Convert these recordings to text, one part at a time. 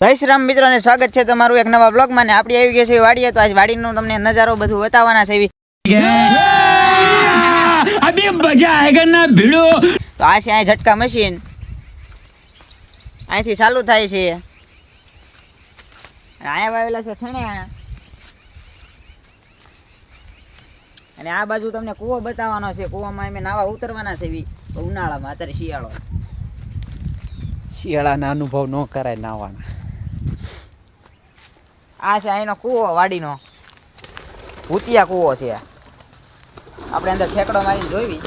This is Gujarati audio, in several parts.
જય શ્રી રામ મિત્રોને સ્વાગત છે તમારું એક નવા બ્લોગમાં ને આપણે આવી ગયા છે વાડીએ તો આજ વાડીનો તમને નજારો બધું બતાવવાના છે તો આ છે આ ઝટકા મશીન અહીંથી ચાલુ થાય છે. અહીંયા વાવેલા છે સણ્યા અને આ બાજુ તમને કૂવો બતાવવાનો છે. કૂવામાં અમે નાવા ઉતરવાના છે ઉનાળામાં અત્યારે શિયાળો. શિયાળાના અનુભવ ન કરાય નાવાના. આ છે અહીંનો કૂવો, વાડીનો. ભૂતિયા કૂવો છે. આપણે અંદર ઠેકડો મારીને જોઈવી.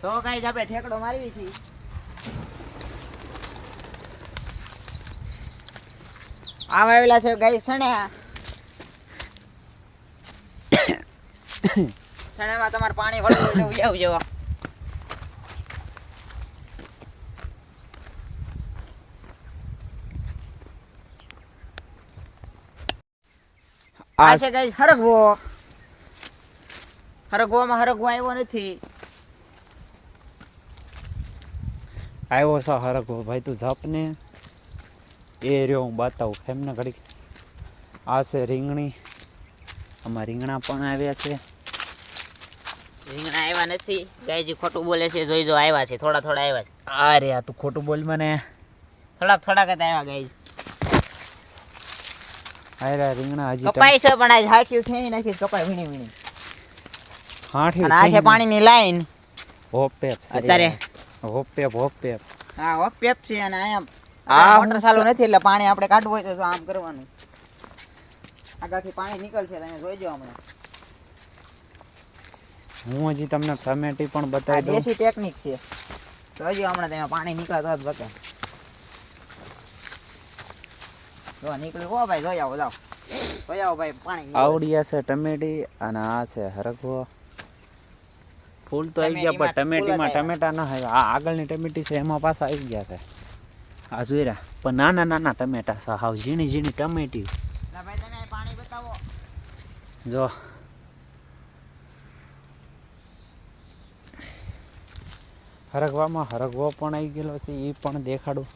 તો કાંઈ આપણે ઠેકડો મારવી છીએ. આ વાવેલા છે ગાય સણ્યા સણ્યામાં તમારે પાણી વળવું એટલે ઉજાવ જેવા આ આ છે ગાઈસ હરગવો. હરગવામાં હરગવો આવ્યો નથી. આવ્યો છે હરગવો. ભાઈ તું જપ ને. એ રહ્યો હું બતાવું એમને ઘડી આ છે રીંગણી. આમાં રીંગણા પણ આવ્યા છે. રીંગણા આવ્યા નથી. ગાયજી ખોટું બોલે છે જોઈ જો આવ્યા છે થોડા થોડા આવ્યા છે. અરે આ તું ખોટું બોલ મને. થોડાક થોડાક જ આવ્યા ગાયજી. આયરા રીંગણા હજી કપાઈ છે પણ આજ હાથિયું ખેંચી નાખી કપાઈ વીણી વીણી. હાઠી અને આ છે પાણીની લાઈન. હોપ પેપ અત્યારે. હોપેપ હોપેપ હા હોપ પેપ છે અને અહીંયા આ આ મોટર ચાલુ નથી એટલે પાણી આપણે કાઢવું હોય તો આમ કરવાનું. આગાથી પાણી નીકળશે તમે જોઈજો હમણાં. હું હજી તમને ટમેટી પણ બતાવી દઉં. દેશી ટેકનિક છે. જોઈજો હમણાં તમે પાણી નીકળતો જ બકે. જો નીકળ્યું. હો ભાઈ જોઈ આવો જાઓ. જોઈ આવો ભાઈ પાણી આવડિયા છે ટમેટી અને આ છે હરગવો. ફૂલ તો આવી ગયા પણ ટમેટીમાં ટમેટા ના આવ્યા આ આગળની ટમેટી છે એમાં પાછા આવી ગયા છે. આ જોઈ રહ્યા પણ નાના નાના ટમેટા છે. હાવ ઝીણી ઝીણી ટમેટી લા પાણી બતાવો. જો હરગવામાં હરગવો પણ આવી ગયેલો છે એ પણ દેખાડું.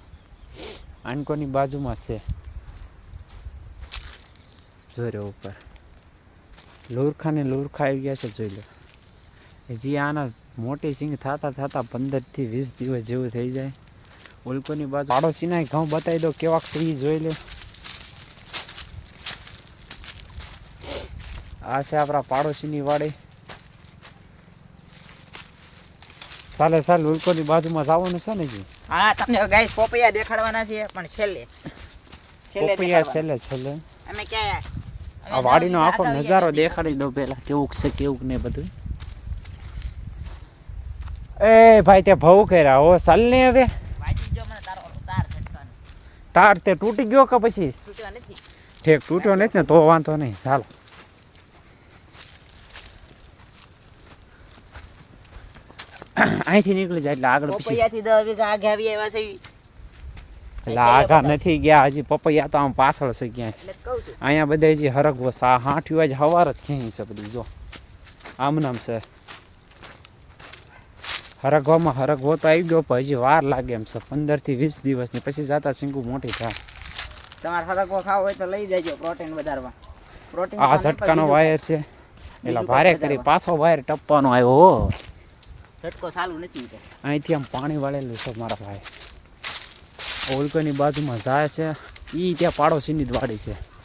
આંકોની બાજુમાં છે. જોઈ રહ્યો ઉપર. લુરખા ને લુરખા આવી ગયા છે, જોઈ લો. હજી આના મોટી સિંગ થતા થતા પંદરથી વીસ દિવસ જેવું થઈ જાય. ઉલકોની બાજુ પાડોશીના ઘઉં બતાવી દો, કેવાક છે એ જોઈ લે. આ છે આપણા પાડોશીની વાડી. ચાલે ચાલ ઉલ્કોની બાજુમાં જવાનું છે ને જી? હા તમને ગાઈસ પોપૈયા દેખાડવાના છે પણ છેલ્લે. છેલ્લે પોપૈયા. છેલ્લે છેલ્લે. અમે ક્યાં? આ વાડીનો આખો નજારો દેખાડી દો પેલા કેવું છે કેવું ને બધું. એ ભાઈ તે ભવ કર્યા. હો ચાલ ને હવે તારો તે તૂટી ગયો કે પછી? ઠેક તૂટ્યો નથી ને તો વાંધો નહીં. ચાલો. અહીંથી નીકળી જાય એટલે આગળ પછી પોપૈયાથી વીઘા આગે આવી આવ્યા છે. એટલે આગા નથી ગયા હજી પપૈયા તો આમ પાછળ છે ક્યાંય. અહીંયા બધા હજી હરગવો સા હાંઠ્યું આજ હવાર જ ખેંચી છે બધી જો. આમ નામ છે. હરગવામાં હરગવો તો આવી ગયો પણ હજી વાર લાગે એમ છે. પંદરથી વીસ દિવસની પછી જાતા સિંગુ મોટી થાય. તમારે હરગવો ખાવો હોય તો લઈ જજો પ્રોટીન વધારવા. પ્રોટીન આ ઝટકાનો વાયર છે. એટલે ભારે કરી પાછો વાયર ટપવાનો આવ્યો હો. ઝટકો ચાલુ નથી અહીંથી આમ પાણી વાળેલું છે મારા ભાઈ. ઓલકોની બાજુમાં જાય છે. એ ત્યાં પાડોશીની જ વાડી છે.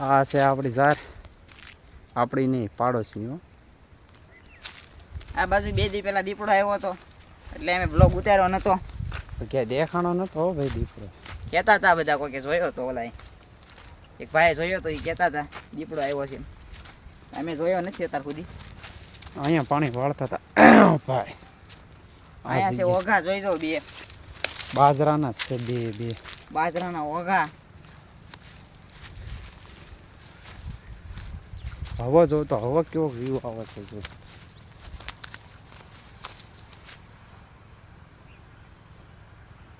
આ છે આપણી ઝાર આપણી નહીં, પાડોશી, હો. આ બાજુ બે દી પેલા દીપડો આવ્યો હતો. એટલે અમે બ્લોગ ઉતાર્યો નતો. તો ક્યાંય દેખાણો નતો હો ભાઈ દીપડો. કહેતા હતા બધા કોઈ કે જોયો હતો ઓલા એક ભાઈ જોયો તો એ કહેતા હતા દીપડો આવ્યો છે અમે જોયો નથી અત્યાર સુધી. અહીંયા પાણી વાળતા હતા. ભાઈ. અહીંયા છે ઓઘા જોઈ જો બે. બાજરાના છે બે બે. બાજરાના ઓઘા. હવા જો તો હવા કેવો વ્યૂ આવે છે જો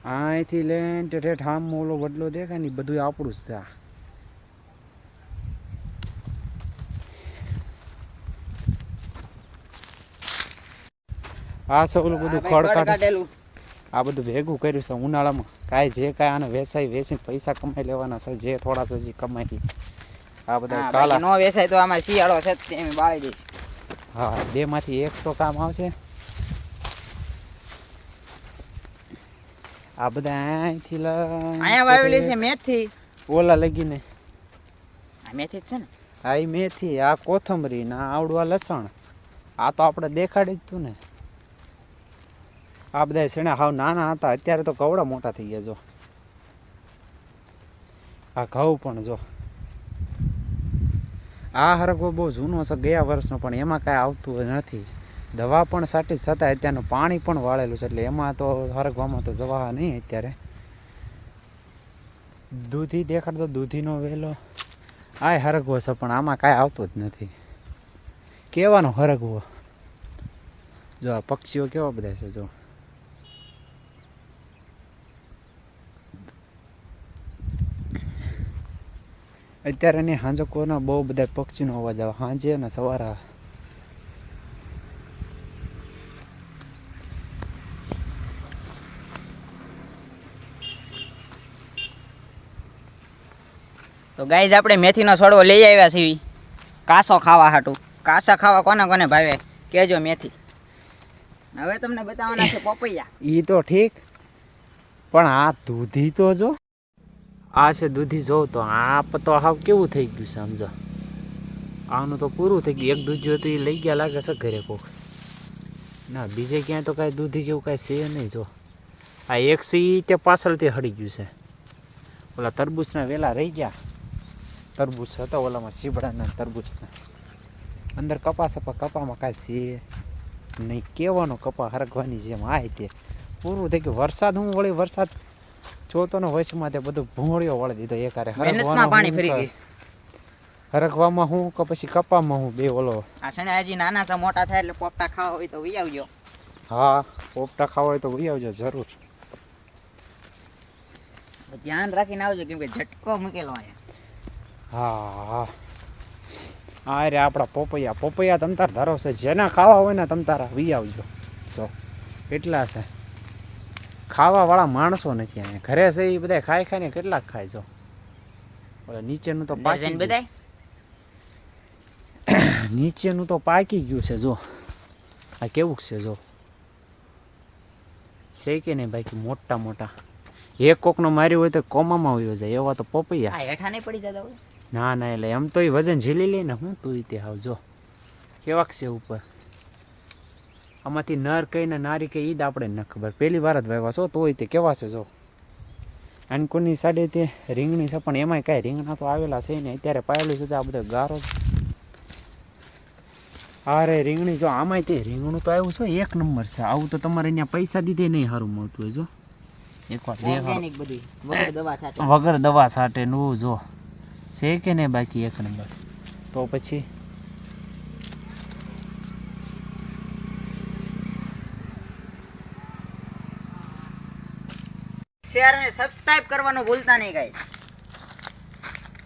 અહીંથી લઈને તે ઠેઠ આમ ઓલો વડલો દેખાય ને બધું આપણું જ છે. આ. સૌલું બધું ખડ કાઢેલું. આ બધું ભેગું કર્યું છે ઉનાળામાં. કાંઈ જે કાંઈ આને વેચાઈ વેચીને પૈસા કમાઈ લેવાના છે જે થોડા સજી કમાઈ. આ બધા કાલા. નો વેચાય તો આમાં શિયાળો છે તેમ બાળી દઈશ. હા બે માંથી એક તો કામ આવશે. આ બધા અહીંથી અહીંયા વાવેલી છે મેથી. ઓલા લગીને. આ મેથી જ છે ને? હા એ મેથી આ કોથમરી ને આવડવા લસણ. આ તો આપણે દેખાડી જ તું ને. આ બધા શેણા હાવ નાના હતા અત્યારે તો કવડા મોટા થઈ ગયા જો. આ ઘઉં પણ જો. આ હરગવો બહુ જૂનો છે ગયા વર્ષનો પણ એમાં કાંઈ આવતું નથી. દવા પણ સાટી છતાં અત્યારનું પાણી પણ વાળેલું છે, એટલે એમાં તો હરગવામાં તો જવા નહીં અત્યારે. દૂધી દેખાડતો દૂધીનો વેલો. આય હરગવો છે, પણ આમાં કાંઈ આવતું જ નથી. કેવાનો હરગવો? જો આ પક્ષીઓ કેવા બધા છે, જો. અત્યારે ને હાંજકોના બહુ બધા પક્ષીનો અવાજ આવે. હાંજે અને સવારે તો ગાઈઝ, આપણે મેથીનો છોડવો લઈ આવ્યા છીએ. કાસો ખાવા હાટું. કાસા ખાવા કોને કોને ભાવે? કેજો મેથી. હવે તમને બતાવવાના છે પપૈયા. ઈ તો ઠીક, પણ આ દૂધી તો જો. આ છે દૂધી જોઉં તો આ તો હાવ કેવું થઈ ગયું સમજો. આનું તો પૂરું થઈ ગયું. એક દૂધ જોતું એ લઈ ગયા લાગે છે ઘરે કોક. ના, બીજે ક્યાંય તો કાંઈ દૂધી કેવું કાંઈ છે નહીં, જો. આ એક સી તે પાછળથી હળી ગયું છે. ઓલા તરબૂચના વેલા રહી ગયા. તરબૂચ હતા ઓલામાં શીબડાના તરબૂચના અંદર કપાસ પણ કપામાં કાંઈ છે નહીં. કેવાનો કપા હરગવાની જેમ આય તે. પૂરું થઈ ગયું. વરસાદ હું વળી વરસાદ જોતો ને વયસમાં તે બધું ભૂંગળીઓ વળી દીધો એક હારે હરગવામાં હું કે પછી કપામાં હું બે ઓલો આ છે હજી નાના સા મોટા થાય એટલે પોપટા ખાવા હોય તો વી આવજો. હા પોપટા ખાવા હોય તો વહી આવજો જરૂર. ધ્યાન રાખીને આવજો કેમ કે ઝટકો મૂકેલો અહીંયા. હા. હા આ રે આપણા પોપૈયા. પોપૈયા તમતાર ધારો છે. જેના ખાવા હોય ને તમતારા વી આવજો. જો કેટલા છે? ખાવાવાળા માણસો નથી અહીંયા ઘરે છે એ બધા ખાઈ ખાઈને કેટલાક ખાય જો. નીચેનું તો પાકી. બધાય? નીચેનું તો પાકી ગયું છે જો. આ કેવું છે જો? છે કે નહીં બાકી મોટા મોટા? એક કોકનો માર્યો હોય તો કોમામાં હોય જાય. એવા તો પોપૈયા હેઠા નહીં પડી જતા હોય? ના ના એટલે એમ તો એ વજન ઝીલી લે ને હું તું તે જો. કેવાક છે ઉપર. આમાંથી નર કઈ ને નારી કઈ ઈદ આપણે ન ખબર. પહેલી વાર જ વાવ્યા છો તોય તે કેવા છે જો. અને કોની સાડે તે રીંગણી છે પણ એમાંય કાંઈ રીંગણા તો આવેલા છે ને અત્યારે પાયેલું છે આ બધો ગારો. અરે રીંગણી જો આમાંય તે રીંગણું તો આવ્યું છે એક નંબર છે. આવું તો તમારે અહીંયા પૈસા દીધે નહીં સારું મળતું હોય જો. એકવાર વાર ઓર્ગેનિક વગર દવા સાથે. વગર દવા સાટે નું જો. છે કે નહીં બાકી એક નંબર? તો પછી? શેર અને સબસ્ક્રાઇબ કરવાનું ભૂલતા નહીં ગાઈસ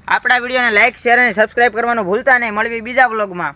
આપણા વિડીયોને લાઈક શેર અને સબસ્ક્રાઇબ કરવાનું ભૂલતા નહીં. મળવી બીજા વ્લોગમાં